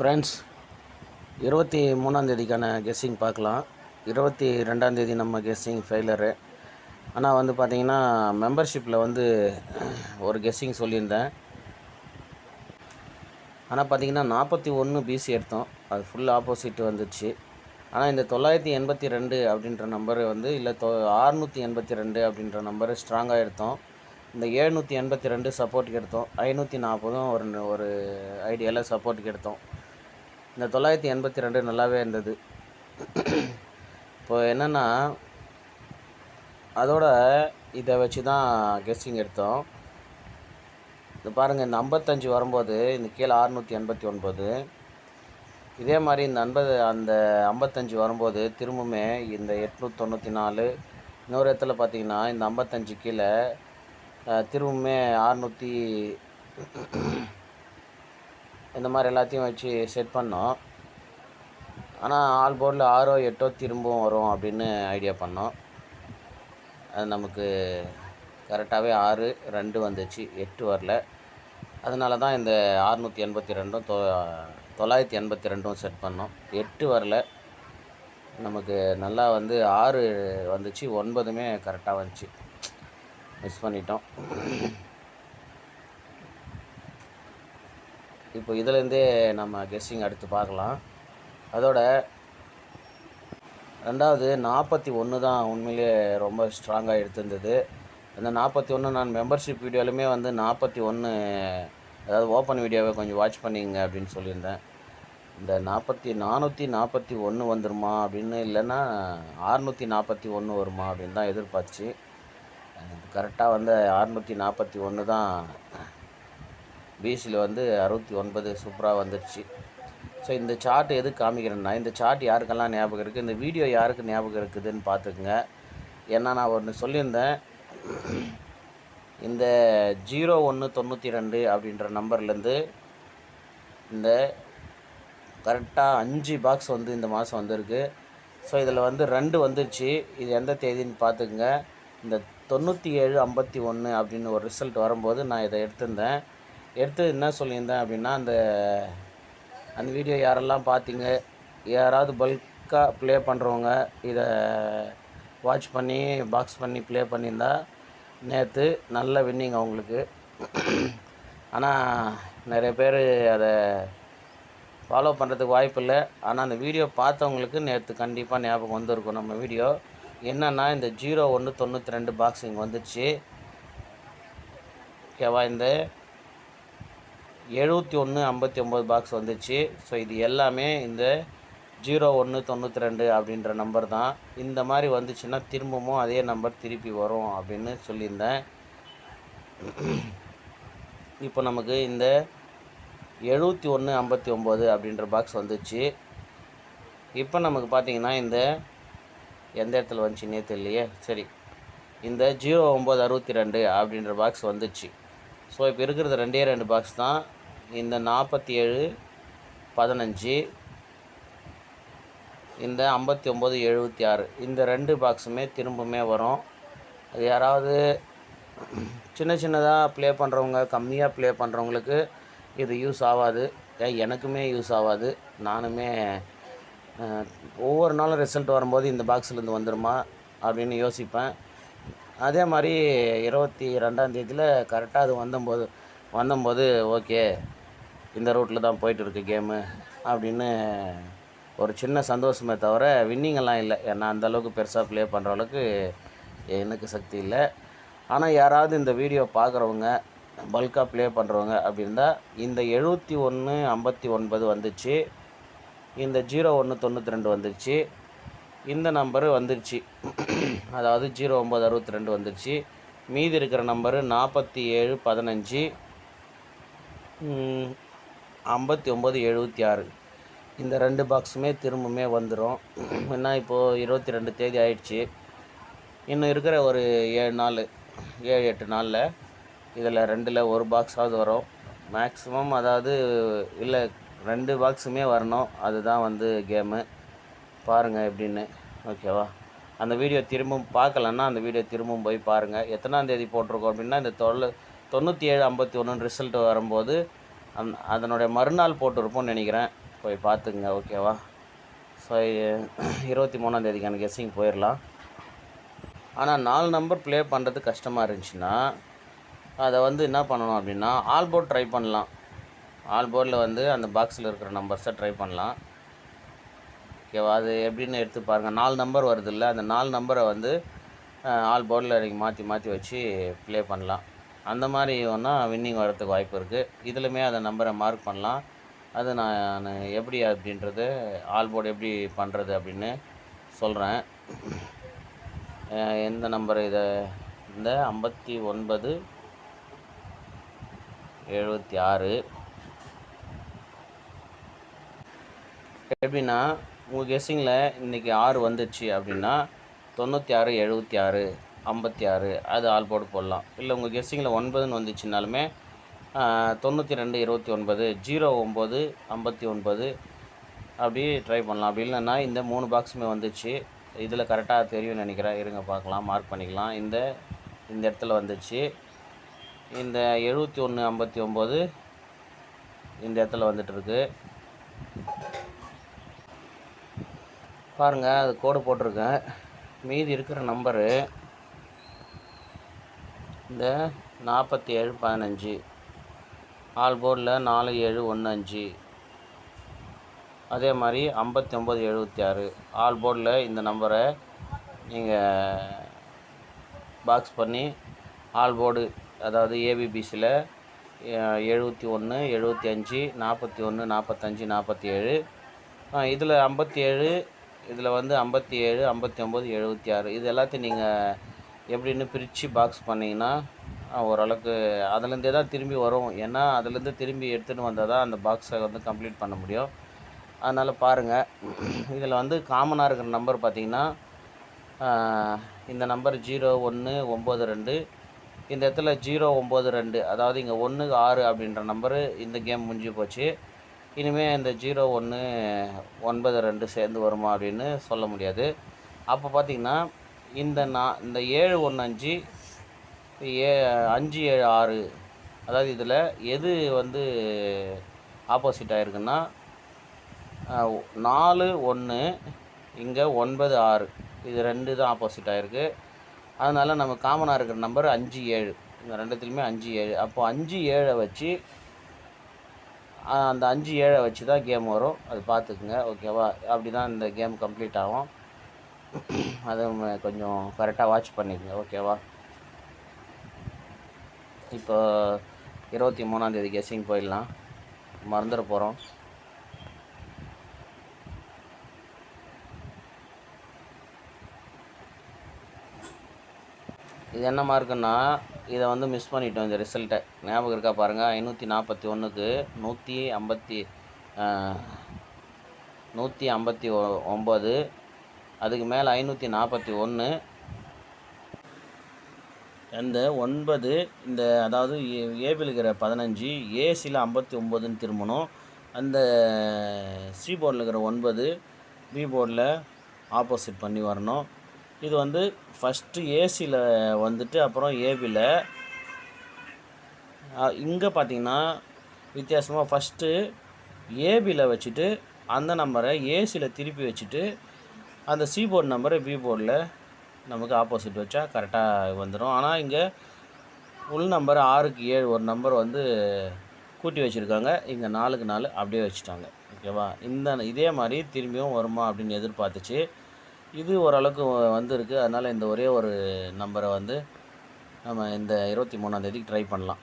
Friends இருபத்தி மூணாந்தேதிக்கான guessing பார்க்கலாம். இருபத்தி ரெண்டாந்தேதி நம்ம கெஸ்ஸிங் ஃபெயிலரு ஆனால் வந்து பார்த்திங்கன்னா மெம்பர்ஷிப்பில் வந்து ஒரு கெஸ்ஸிங் சொல்லியிருந்தேன். ஆனால் பார்த்தீங்கன்னா நாற்பத்தி ஒன்று பிசி எடுத்தோம். அது ஃபுல் ஆப்போசிட் வந்துச்சு. ஆனால் இந்த தொள்ளாயிரத்தி எண்பத்தி ரெண்டு அப்படின்ற நம்பரு வந்து இல்லை தொ ஆறுநூற்றி எண்பத்தி ரெண்டு அப்படின்ற நம்பரு ஸ்ட்ராங்காக எடுத்தோம். இந்த ஏழ்நூற்றி எண்பத்தி ரெண்டு சப்போர்ட்டுக்கு எடுத்தோம். ஐநூற்றி நாற்பதும் ஒரு ஒரு ஐடியாவில் சப்போர்ட்டுக்கு எடுத்தோம். இந்த தொள்ளாயிரத்தி எண்பத்தி ரெண்டு நல்லாவே இருந்தது. இப்போ என்னென்னா அதோட இதை வச்சு தான் கெஸ்டிங் எடுத்தோம். இந்த பாருங்கள் இந்த ஐம்பத்தஞ்சு வரும்போது இந்த கீழே அறுநூற்றி எண்பத்தி ஒன்பது. இதே மாதிரி இந்த ஐம்பது அந்த ஐம்பத்தஞ்சு வரும்போது திரும்பவுமே இந்த எட்நூற்றி தொண்ணூற்றி நாலு. இன்னொரு இடத்துல பார்த்தீங்கன்னா இந்த ஐம்பத்தஞ்சு கீழே திரும்பவுமே அறுநூற்றி இந்த மாதிரி எல்லாத்தையும் வச்சு செட் பண்ணோம். ஆனால் ஆல் போர்டில் ஆறோ எட்டோ திரும்பவும் வரும் அப்படின்னு ஐடியா பண்ணோம். அது நமக்கு கரெக்டாகவே ஆறு ரெண்டு வந்துச்சு எட்டு வரல. அதனால தான் இந்த ஆறுநூற்றி எண்பத்தி ரெண்டும் தொ தொள்ளாயிரத்தி எண்பத்தி ரெண்டும் செட் பண்ணோம். எட்டு வரல. நமக்கு நல்லா வந்து ஆறு வந்துச்சு ஒன்பதுமே கரெக்டாக வந்துச்சு. மிஸ் பண்ணிட்டோம். இப்போ இதுலேருந்தே நம்ம கெஸ்ஸிங் அடுத்து பார்க்கலாம். அதோட ரெண்டாவது நாற்பத்தி ஒன்று தான் உண்மையிலேயே ரொம்ப ஸ்ட்ராங்காக எடுத்திருந்தது. அந்த நாற்பத்தி ஒன்று நான் மெம்பர்ஷிப் வீடியோலையுமே வந்து நாற்பத்தி ஒன்று அதாவது ஓப்பன் வீடியோவை கொஞ்சம் வாட்ச் பண்ணிங்க அப்படின்னு சொல்லியிருந்தேன். இந்த நாற்பத்தி நானூற்றி நாற்பத்தி ஒன்று வந்துருமா அப்படின்னு இல்லைன்னா ஆறுநூற்றி நாற்பத்தி ஒன்று வருமா அப்படின்னு தான் எதிர்பார்த்துச்சு கரெக்டாக வந்து ஆறுநூற்றி நாற்பத்தி ஒன்று தான் பிசியில் வந்து அறுபத்தி ஒன்பது சூப்பராக வந்துடுச்சு ஸோ இந்த சார்ட் எது காமிக்கிறேன்னா இந்த சார்ட் யாருக்கெல்லாம் ஞாபகம் இருக்குது இந்த வீடியோ யாருக்கு ஞாபகம் இருக்குதுன்னு பார்த்துக்குங்க. ஏன்னா நான் ஒன்று சொல்லியிருந்தேன். இந்த ஜீரோ ஒன்று தொண்ணூற்றி ரெண்டு அப்படின்ற நம்பர்லேருந்து இந்த கரெக்டாக அஞ்சு பாக்ஸ் வந்து இந்த மாதம் வந்திருக்கு. ஸோ இதில் வந்து ரெண்டு வந்துருச்சு. இது எந்த தேதின்னு பார்த்துக்குங்க. இந்த தொண்ணூற்றி ஏழு ஐம்பத்தி ஒன்று அப்படின்னு ஒரு ரிசல்ட் வரும்போது நான் இதை எடுத்திருந்தேன். எடுத்து என்ன சொல்லியிருந்தேன் அப்படின்னா அந்த அந்த வீடியோ யாரெல்லாம் பார்த்தீங்க யாராவது பல்காக ப்ளே பண்ணுறவங்க இதை வாட்ச் பண்ணி பாக்ஸ் பண்ணி ப்ளே பண்ணியிருந்தா நேற்று நல்ல வின்னிங் அவங்களுக்கு. ஆனால் நிறைய பேர் அதை ஃபாலோ பண்ணுறதுக்கு வாய்ப்பு இல்லை. ஆனால் அந்த வீடியோ பார்த்தவங்களுக்கு நேற்று கண்டிப்பாக ஞாபகம் வந்திருக்கும் நம்ம வீடியோ என்னென்னா இந்த ஜீரோ ஒன்று தொண்ணூற்றி ரெண்டு பாக்ஸிங் வந்துச்சு ஓகேவா இந்த எழுபத்தி ஒன்று ஐம்பத்தி ஒம்பது பாக்ஸ் வந்துச்சு. ஸோ இது எல்லாமே இந்த ஜீரோ ஒன்று தொண்ணூற்றி ரெண்டு அப்படின்ற நம்பர் தான். இந்த மாதிரி வந்துச்சுன்னா திரும்பவும் அதே நம்பர் திருப்பி வரும் அப்படின்னு சொல்லியிருந்தேன். இப்போ நமக்கு இந்த எழுபத்தி ஒன்று ஐம்பத்தி ஒம்பது அப்படின்ற பாக்ஸ் வந்துச்சு. இப்போ நமக்கு பார்த்தீங்கன்னா இந்த எந்த இடத்துல வந்துச்சுன்னே தெரியலையே. சரி இந்த ஜீரோ ஒம்பது அறுபத்தி ரெண்டு அப்படின்ற பாக்ஸ் வந்துச்சு. ஸோ இப்போ இருக்கிறது ரெண்டே ரெண்டு பாக்ஸ் தான். இந்த நாற்பத்தி ஏழு பதினஞ்சு இந்த ஐம்பத்தி ஒம்பது எழுபத்தி ஆறு இந்த ரெண்டு பாக்ஸுமே திரும்பவுமே வரும். அது யாராவது சின்ன சின்னதாக ப்ளே பண்ணுறவங்க கம்மியாக ப்ளே பண்ணுறவங்களுக்கு இது யூஸ் ஆகாது. ஏன் எனக்குமே யூஸ் ஆகாது. நானுமே ஒவ்வொரு நாளும் ரிசல்ட் வரும்போது இந்த பாக்ஸ்லேருந்து வந்துடுமா அப்படின்னு யோசிப்பேன். அதே மாதிரி இருபத்தி ரெண்டாம் தேதியில் கரெக்டாக அது வந்தம்போது வந்தம்போது ஓகே இந்த ரூட்டில் தான் போயிட்டுருக்கு கேமு அப்படின்னு ஒரு சின்ன சந்தோஷமே தவிர வின்னிங்கெல்லாம் இல்லை. ஏன்னா அந்த அளவுக்கு பெருசாக ப்ளே பண்ணுற அளவுக்கு எனக்கு சக்தி இல்லை. ஆனால் யாராவது இந்த வீடியோ பார்க்குறவங்க பல்காக ப்ளே பண்ணுறவங்க அப்படின்னா இந்த எழுபத்தி ஒன்று ஐம்பத்தி ஒன்பது வந்துச்சு. இந்த ஜீரோ ஒன்று தொண்ணூற்றி ரெண்டு வந்துருச்சு இந்த நம்பரு வந்துருச்சு. அதாவது ஜீரோ ஒம்பது அறுபத்தி ரெண்டு வந்துருச்சு. மீதி இருக்கிற நம்பரு நாற்பத்தி ஏழு பதினஞ்சு. ஐம்பத்தி ஒம்பது எழுபத்தி ஆறு. இந்த ரெண்டு பாக்ஸுமே திரும்பவுமே வந்துடும் ஏன்னா இப்போது இருபத்தி ரெண்டு தேதி ஆயிடுச்சு. இன்னும் இருக்கிற ஒரு ஏழு நாள் ஏழு எட்டு நாளில் இதில் ரெண்டில் ஒரு பாக்ஸாவது வரும். மேக்ஸிமம் அதாவது இல்லை ரெண்டு பாக்ஸுமே வரணும். அதுதான் வந்து கேமு பாருங்கள் எப்படின்னு. ஓகேவா அந்த வீடியோ திரும்பவும் பார்க்கலன்னா அந்த வீடியோ திரும்பவும் போய் பாருங்கள் எத்தனாந்தேதி போட்டிருக்கோம் அப்படின்னா இந்த தொள்ள தொண்ணூற்றி ஏழு ஐம்பத்தி ஒன்றுன்னு ரிசல்ட் வரும்போது அந் அதனுடைய மறுநாள் போட்டிருப்போம்னு நினைக்கிறேன். போய் பார்த்துக்குங்க ஓகேவா? ஸோ இருபத்தி மூணாந்தேதிக்கான கெஸ்ஸிங் போயிடலாம். ஆனால் நாலு நம்பர் ப்ளே பண்ணுறது கஷ்டமாக இருந்துச்சுன்னா அதை வந்து என்ன பண்ணணும் அப்படின்னா ஆல் போர்ட் ட்ரை பண்ணலாம். ஆல் போர்டில் வந்து அந்த பாக்ஸில் இருக்கிற நம்பர்ஸை ட்ரை பண்ணலாம். ஓகேவா? அது எப்படின்னு எடுத்து பாருங்கள் நாலு நம்பர் வருதுல்ல அந்த நாலு நம்பரை வந்து ஆல் போர்டில் நீங்கள் மாற்றி மாற்றி வச்சு ப்ளே பண்ணலாம். அந்த மாதிரி ஒன்றா வின்னிங் வரதுக்கு வாய்ப்பு இருக்குது இதுலையுமே அந்த நம்பரை மார்க் பண்ணலாம். அது நான் எப்படி அப்படின்றது ஆல் போர்டு எப்படி பண்ணுறது அப்படின்னு சொல்கிறேன் எந்த நம்பர் இதை இந்த ஐம்பத்தி ஒன்பது எழுபத்தி ஆறு. எப்படின்னா உங்கள் கெஸ்ஸிங்கில் இன்றைக்கி ஆறு வந்துச்சு அப்படின்னா தொண்ணூற்றி ஆறு எழுபத்தி ஆறு. ஐம்பத்தி ஆறு அது ஆல் போர்டு போடலாம். இல்லை உங்கள் கெஸ்ஸிங்கில் ஒன்பதுன்னு வந்துச்சுனாலுமே தொண்ணூற்றி ரெண்டு இருபத்தி ஒன்பது ஜீரோ ஒம்பது ஐம்பத்தி ஒன்பது அப்படி ட்ரை பண்ணலாம். அப்படி இல்லைன்னா இந்த மூணு பாக்ஸுமே வந்துச்சு. இதில் கரெக்டாக தெரியும்னு நினைக்கிறேன். இருங்க பார்க்கலாம் மார்க் பண்ணிக்கலாம். இந்த இந்த இடத்துல வந்துச்சு. இந்த எழுபத்தி ஒன்று ஐம்பத்தி ஒம்பது இந்த இடத்துல வந்துட்டுருக்கு பாருங்கள் அது கோடு போட்டிருக்கேன். மீதி இருக்கிற நம்பரு இந்த நாற்பத்தி ஏழு பதினஞ்சு. ஆல் போர்டில் நாலு ஏழு ஒன்று அஞ்சு. அதே மாதிரி ஐம்பத்தி ஒம்பது எழுபத்தி ஆறு ஆல் போர்டில் இந்த நம்பரை நீங்கள் பாக்ஸ் பண்ணி ஆல் போர்டு அதாவது ஏபிபிசியில் எழுபத்தி ஒன்று எழுபத்தி அஞ்சு நாற்பத்தி ஒன்று நாற்பத்தஞ்சு நாற்பத்தி ஏழு இதில் ஐம்பத்தி ஏழு இதில் வந்து ஐம்பத்தி ஏழு ஐம்பத்தி ஒம்பது எழுபத்தி ஆறு. இது எல்லாத்தையும் நீங்கள் எப்படின்னு பிரித்து பாக்ஸ் பண்ணிங்கன்னா ஓரளவுக்கு அதுலேருந்தே தான் திரும்பி வரும். ஏன்னா அதுலேருந்து திரும்பி எடுத்துகிட்டு வந்தால் தான் அந்த பாக்ஸை வந்து கம்ப்ளீட் பண்ண முடியும். அதனால் பாருங்கள் இதில் வந்து காமனாக இருக்கிற நம்பர் பார்த்திங்கன்னா இந்த நம்பர் ஜீரோ ஒன்று ஒம்பது ரெண்டு. இந்த இடத்துல ஜீரோ ஒம்பது ரெண்டு. அதாவது இங்கே ஒன்று ஆறு அப்படின்ற நம்பரு இந்த கேம் முடிஞ்சு போச்சு. இனிமேல் இந்த ஜீரோ ஒன்று ஒன்பது ரெண்டு சேர்ந்து வருமா அப்படின்னு சொல்ல முடியாது. அப்போ பார்த்திங்கன்னா இந்த நான் இந்த ஏழு ஒன்று அஞ்சு ஏ அஞ்சு ஏழு ஆறு அதாவது இதில் எது வந்து ஆப்போசிட் இருக்குன்னா நாலு ஒன்று இங்கே ஒன்பது ஆறு இது ரெண்டு தான் ஆப்போசிட் இருக்குது அதனால் நம்ம காமனாக இருக்கிற நம்பர் அஞ்சு ஏழு. இந்த ரெண்டுத்துலேயுமே அஞ்சு ஏழு. அப்போது அஞ்சு ஏழை வச்சு அந்த அஞ்சு ஏழை வச்சு தான் கேம் வரும். அது பார்த்துக்குங்க ஓகேவா அப்படி தான் இந்த கேம் கம்ப்ளீட் ஆகும். அதை கொஞ்சம் கரெக்டாக வாட்ச் பண்ணிக்கோங்க ஓகேவா இப்போ இருபத்தி மூணாந்தேதி கெஸ்ஸிங் போயிடலாம். மறந்துட போகிறோம் இது என்ன மார்க்குன்னா இதை வந்து மிஸ் பண்ணிட்டோம் இந்த ரிசல்ட்டை ஞாபகம் இருக்கா பாருங்கள் ஐநூற்றி நாற்பத்தி ஒன்றுக்கு நூற்றி ஐம்பத்தி நூற்றி ஐம்பத்தி ஒ ஒம்பது அதுக்கு மேலே ஐநூற்றி நாற்பத்தி ஒன்று அந்த ஒன்பது இந்த அதாவது ஏபியில் இருக்கிற பதினஞ்சு ஏசியில் ஐம்பத்தி ஒம்பதுன்னு திரும்பணும். அந்த சி போர்டில் இருக்கிற ஒன்பது பி போர்டில் ஆப்போசிட் பண்ணி வரணும். இது வந்து ஃபஸ்ட்டு ஏசியில் வந்துட்டு அப்புறம் ஏபியில் இங்கே பார்த்தீங்கன்னா வித்தியாசமாக ஃபஸ்ட்டு ஏபியில் வச்சுட்டு அந்த நம்பரை ஏசியில் திருப்பி வச்சுட்டு அந்த சி போர்டு நம்பரை பி போர்டில் நமக்கு ஆப்போசிட் வச்சா கரெக்டாக வந்துடும் ஆனால் இங்கே உள் நம்பர் ஆறுக்கு ஏழு ஒரு நம்பர் வந்து கூட்டி வச்சுருக்காங்க. இங்கே நாலுக்கு நாலு அப்படியே வச்சுட்டாங்க. ஓகேவா இந்த இதே மாதிரி திரும்பியும் வருமா அப்படின்னு எதிர்பார்த்துச்சு. இது ஓரளவுக்கு வந்திருக்கு. அதனால் இந்த ஒரே ஒரு நம்பரை வந்து நம்ம இந்த இருபத்தி மூணாந்தேதிக்கு ட்ரை பண்ணலாம்.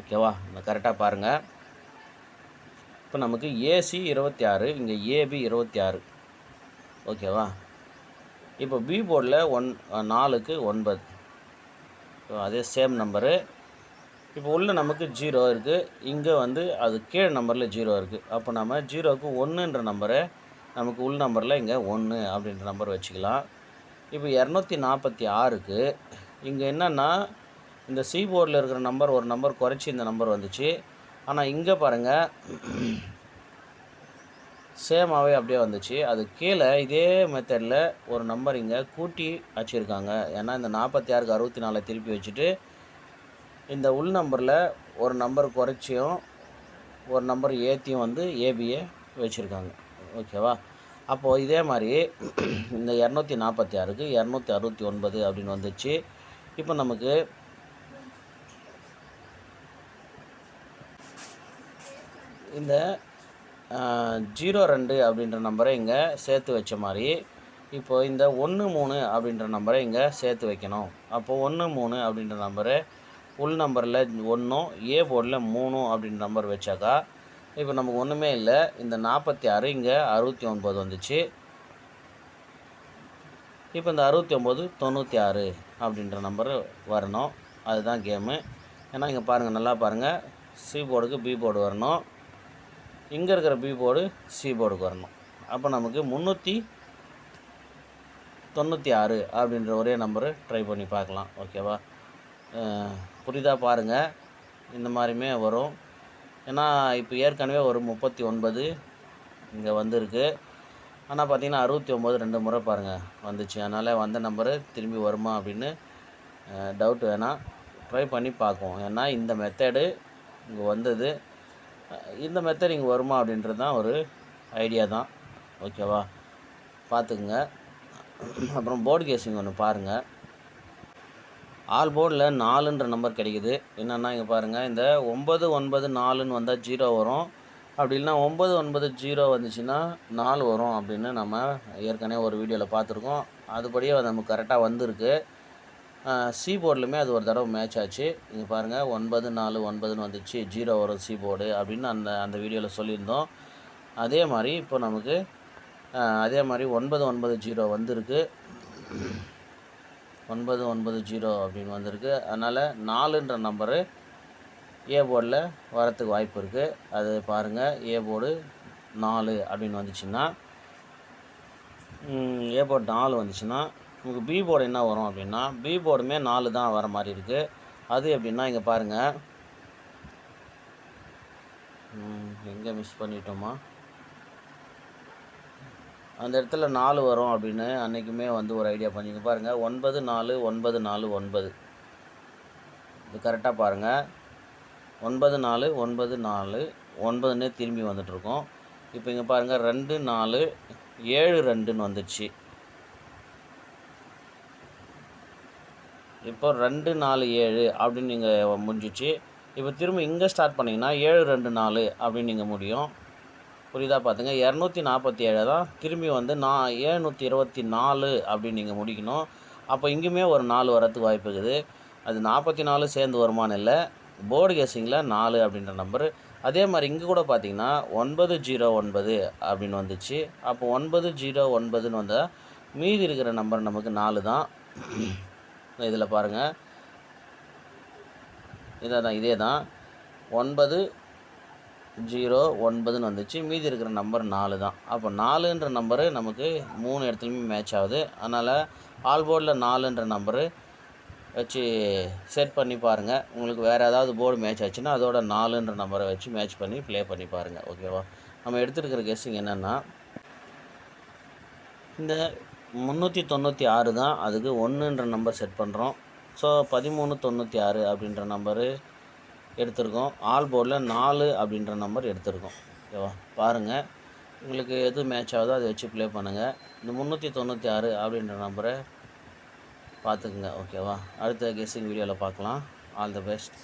ஓகேவா கரெக்டாக பாருங்கள் இப்போ நமக்கு ஏசி இருபத்தி ஆறு இங்கே ஏபி இருபத்தி ஆறு. ஓகேவா இப்போ பி போர்டில் ஒன் நாலுக்கு ஒன்பது. ஸோ அதே சேம் நம்பரு இப்போ உள்ள நமக்கு ஜீரோ இருக்குது இங்கே வந்து அது கீழே நம்பரில் ஜீரோ இருக்குது அப்போ நம்ம ஜீரோவுக்கு ஒன்றுன்ற நம்பரை நமக்கு உள் நம்பரில் இங்கே ஒன்று அப்படின்ற நம்பர் வச்சுக்கலாம். இப்போ இரநூத்தி நாற்பத்தி ஆறுக்கு இங்கே என்னென்னா இந்த சி போர்டில் இருக்கிற நம்பர் ஒரு நம்பர் குறைச்சி இந்த நம்பர் வந்துச்சு. ஆனால் இங்கே பாருங்கள் சேமாகவே அப்படியே வந்துச்சு. அது கீழே இதே மெத்தடில் ஒரு நம்பர் இங்கே கூட்டி வச்சுருக்காங்க. ஏன்னா இந்த நாற்பத்தி ஆறுக்கு அறுபத்தி நாலை திருப்பி வச்சுட்டு இந்த உள் நம்பரில் ஒரு நம்பர் குறைச்சியும் ஒரு நம்பர் ஏற்றியும் வந்து ஏபியை வச்சுருக்காங்க. ஓகேவா? அப்போது இதே மாதிரி இந்த இரநூத்தி நாற்பத்தி ஆறுக்கு இரநூத்தி அறுபத்தி ஒன்பது அப்படின்னு வந்துச்சு. இப்போ நமக்கு இந்த ஜீரோ ரெண்டு அப்படின்ற நம்பரை இங்கே சேர்த்து வச்ச மாதிரி இப்போ இந்த ஒன்று மூணு அப்படின்ற நம்பரை இங்கே சேர்த்து வைக்கணும். அப்போது ஒன்று மூணு அப்படின்ற நம்பரு உள் நம்பரில் ஒன்றும் ஏ போர்டில் மூணும் அப்படின்ற நம்பர் வச்சாக்கா இப்போ நமக்கு ஒன்றுமே இல்லை. இந்த நாற்பத்தி ஆறு இங்கே அறுபத்தி ஒன்பது வந்துச்சு. இப்போ இந்த அறுபத்தி ஒம்பது தொண்ணூற்றி ஆறு அப்படின்ற நம்பர் வரணும். அதுதான் கேமு. ஏன்னா இங்கே பாருங்கள் நல்லா பாருங்கள் சி போர்டுக்கு பி போர்டு வரணும். இங்கே இருக்கிற பி போர்டு சி போர்டுக்கு வரணும். அப்போ நமக்கு முந்நூற்றி தொண்ணூற்றி ஆறு அப்படின்ற ஒரே நம்பரு ட்ரை பண்ணி பார்க்கலாம். ஓகேவா புரிதாக பாருங்கள் இந்த மாதிரியுமே வரும். ஏன்னா இப்போ ஏற்கனவே ஒரு முப்பத்தி ஒன்பது இங்கே வந்திருக்கு. ஆனால் பார்த்தீங்கன்னா அறுபத்தி ஒம்பது ரெண்டு முறை பாருங்கள் வந்துச்சு. அதனால் வந்த நம்பரு திரும்பி வருமா அப்படின்னு டவுட் வேணாம். ட்ரை பண்ணி பார்க்குவோம். ஏன்னா இந்த மெத்தடு இங்கே வந்தது. இந்த மெத்தட் இங்கே வருமா அப்படின்றது தான் ஒரு ஐடியா தான். ஓகேவா பார்த்துக்குங்க. அப்புறம் போர்டு கேசிங் ஒன்று பாருங்கள் ஆல் போர்டில் நாலுன்ற நம்பர் கிடைக்குது. என்னென்னா இங்கே பாருங்கள் இந்த ஒம்பது ஒன்பது நாலுன்னு வந்தால் ஜீரோ வரும். அப்படி இல்லைன்னா ஒம்பது ஒன்பது ஜீரோ வந்துச்சுன்னா நாலு வரும் அப்படின்னு நம்ம ஏற்கனவே ஒரு வீடியோவில் பார்த்துருக்கோம். அதுபடியே அது நமக்கு கரெக்டாக வந்திருக்கு. சி போர்ட்லையுமே அது ஒரு தடவை மேட்ச் ஆச்சு. இங்கே பாருங்கள் ஒன்பது நாலு ஒன்பதுன்னு வந்துச்சு. ஜீரோ வரும் சி போர்டு அப்படின்னு அந்த அந்த வீடியோவில் சொல்லியிருந்தோம். அதே மாதிரி இப்போ நமக்கு அதே மாதிரி ஒன்பது ஒன்பது ஜீரோ வந்திருக்கு. ஒன்பது ஒன்பது ஜீரோ அப்படின்னு வந்திருக்கு. அதனால் நாலுன்ற நம்பரு ஏ போர்டில் வரத்துக்கு வாய்ப்பு இருக்குது அது பாருங்கள் ஏ போர்டு நாலு அப்படின்னு வந்துச்சுன்னா ஏ போர்டு நாலு வந்துச்சுன்னா உங்களுக்கு பி போர்டு என்ன வரும் அப்படின்னா பி போர்டுமே நாலு தான் வர மாதிரி இருக்குது அது எப்படின்னா இங்கே பாருங்கள் எங்கே மிஸ் பண்ணிட்டோமா? அந்த இடத்துல நாலு வரும் அப்படின்னு அன்றைக்குமே வந்து ஒரு ஐடியா பண்ணிங்க பாருங்கள் ஒன்பது நாலு ஒன்பது நாலு ஒன்பது. இது கரெக்டாக பாருங்கள் ஒன்பது நாலு ஒன்பது நாலு ஒன்பதுன்னே திரும்பி வந்துட்ருக்கோம் இப்போ இங்கே பாருங்கள் ரெண்டு நாலு ஏழு ரெண்டுன்னு வந்துடுச்சு இப்போ ரெண்டு நாலு ஏழு அப்படின்னு நீங்கள் முடிஞ்சிச்சு. இப்போ திரும்ப இங்கே ஸ்டார்ட் பண்ணிங்கன்னா ஏழு ரெண்டு நாலு அப்படின்னு நீங்கள் முடியும். புரியுதா? பார்த்துங்க இரநூத்தி நாற்பத்தி ஏழை தான் திரும்பி வந்து நான் ஏழ்நூற்றி இருபத்தி நாலு அப்படின்னு நீங்கள் முடிக்கணும். அப்போ இங்கேயுமே ஒரு நாலு வரத்துக்கு வாய்ப்பு இருக்குது. அது நாற்பத்தி நாலு சேர்ந்து வருமானம் இல்லை. போர்டு கேசிங்கில் நாலு அப்படின்ற நம்பரு. அதே மாதிரி இங்கே கூட பார்த்தீங்கன்னா ஒன்பது ஜீரோ ஒன்பது அப்படின்னு வந்துச்சு. அப்போ ஒன்பது ஜீரோ ஒன்பதுன்னு வந்தால் மீதி இருக்கிற நம்பர் நமக்கு நாலு தான். இதில் பாருங்கள் இதை தான் இதே தான். ஒன்பது ஜீரோ ஒன்பதுன்னு வந்துச்சு. மீதி இருக்கிற நம்பர் நாலு தான். அப்போ நாலுன்ற நம்பரு நமக்கு மூணு இடத்துலையுமே மேட்ச் ஆகுது. அதனால் ஆல் போர்டில் நாலுன்ற நம்பரு வச்சு செட் பண்ணி பாருங்கள் உங்களுக்கு வேறு ஏதாவது போர்டு மேட்ச் ஆச்சுன்னா அதோட நாலுன்ற நம்பரை வச்சு மேட்ச் பண்ணி ப்ளே பண்ணி பாருங்கள் ஓகேவா நம்ம எடுத்துருக்கிற கெஸ்ஸிங் என்னென்னா இந்த முந்நூற்றி தொண்ணூற்றி ஆறு தான். அதுக்கு ஒன்றுன்ற நம்பர் செட் பண்ணுறோம் ஸோ பதிமூணு தொண்ணூற்றி ஆறு அப்படின்ற நம்பரு எடுத்திருக்கோம். ஆல் போர்டில் நாலு அப்படின்ற நம்பர் எடுத்திருக்கோம். ஓகேவா பாருங்கள் உங்களுக்கு எது மேட்ச் ஆகுதோ அதை வச்சு ப்ளே பண்ணுங்கள் இந்த முந்நூற்றி தொண்ணூற்றி ஆறு அப்படின்ற நம்பரை பார்த்துக்குங்க. ஓகேவா அடுத்த கெஸ்ஸிங் வீடியோவில் பார்க்கலாம். All the best